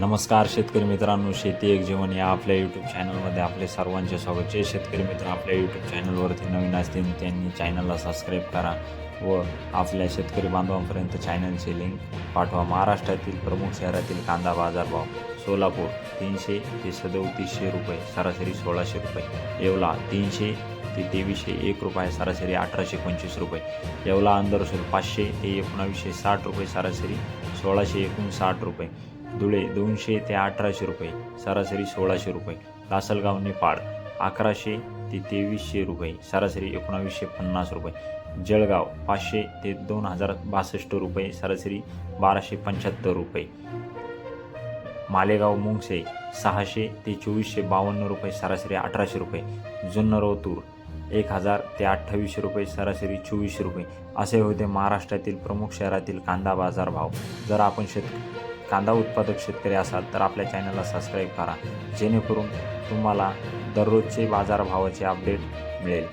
नमस्कार शेतकरी मित्रांनो शेती एक जीवन या आपल्या यूट्यूब चॅनलमध्ये आपले सर्वांचे स्वागत. जे शेतकरी मित्र आपल्या यूट्यूब चॅनलवरती नवीन असतील त्यांनी चॅनलला सबस्क्राईब करा व आपल्या शेतकरी बांधवांपर्यंत चॅनलची लिंक पाठवा. महाराष्ट्रातील प्रमुख शहरातील कांदा बाजारभाव सोलापूर तीनशे ते सदोतीसशे रुपये सरासरी सोळाशे रुपये. येवला तीनशे ते तेवीसशे एक रुपये सरासरी अठराशे पंचवीस रुपये. येवला अंदरसूल पाचशे ते एकोणावीसशे साठ रुपये सरासरी सोळाशे एकोणसाठ रुपये. धुळे दोनशे ते अठराशे रुपये. सरासरी सोळाशे रुपये. लासलगाव नेपाळ अकराशे ते तेवीसशे रुपये. सरासरी एकोणावीसशे पन्नास रुपये. जळगाव पाचशे ते दोन हजार बासष्ट रुपये. सरासरी बाराशे पंच्याहत्तर रुपये. मालेगाव मुंगसे सहाशे ते चोवीसशे बावन्न रुपये. सरासरी अठराशे रुपये. जुन्नर ओतूर एक हजार ते अठ्ठावीसशे रुपये सरासरी चोवीसशे रुपये. असे होते महाराष्ट्रातील प्रमुख शहरातील कांदा बाजार भाव. जर आपण शेत कांदा उत्पादक शेतकरी असाल तर आपल्या चॅनलला सबस्क्राईब करा. जेणेकरून तुम्हाला दररोजचे बाजारभावाचे अपडेट मिळेल.